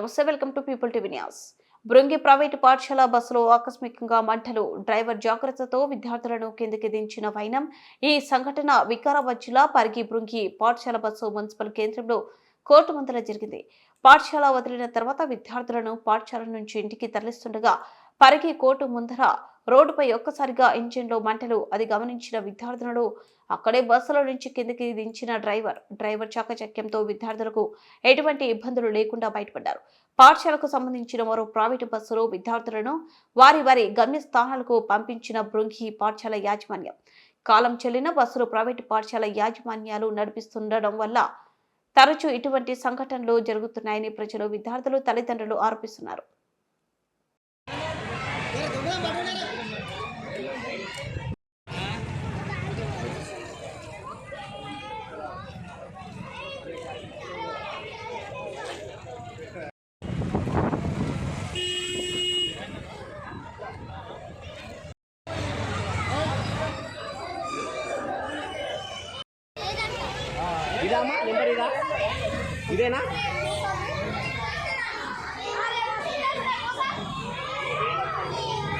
Namaste welcome to people TV news. Brungi private పాఠశాల బస్సులో ఆకస్మికంగా మంటలు డ్రైవర్ జాగ్రత్తతో విద్యార్థులను కిందికి దించిన వైనం. ఈ సంఘటన వికారాబాద్ జిల్లా పరిగి బృంగి పాఠశాల బస్సు మున్సిపల్ కేంద్రంలో కోర్టు ముందర జరిగింది. పాఠశాల వదిలిన తర్వాత విద్యార్థులను పాఠశాల నుంచి ఇంటికి తరలిస్తుండగా పరిగి కోర్టు ముందర రోడ్డుపై ఒక్కసారిగా ఇంజిన్లో మంటలు. అది గమనించిన విద్యార్థులను అక్కడే బస్సులో నుంచి కిందికి దించిన డ్రైవర్. డ్రైవర్ చాకచక్యంతో విద్యార్థులకు ఎటువంటి ఇబ్బందులు లేకుండా బయటపడ్డారు. పాఠశాలకు సంబంధించిన మరో ప్రైవేటు బస్సులో విద్యార్థులను వారి వారి గమ్యస్థానాలకు పంపించిన బృంగి పాఠశాల యాజమాన్యం. కాలం చెల్లిన బస్సులు ప్రైవేటు పాఠశాల యాజమాన్యాలు నడిపిస్తుండడం వల్ల తరచూ ఇటువంటి సంఘటనలు జరుగుతున్నాయని ప్రజలు విద్యార్థులు తల్లిదండ్రులు ఆరోపిస్తున్నారు. ఇదామా? నెంబర్ ఇదా? ఇదేనా?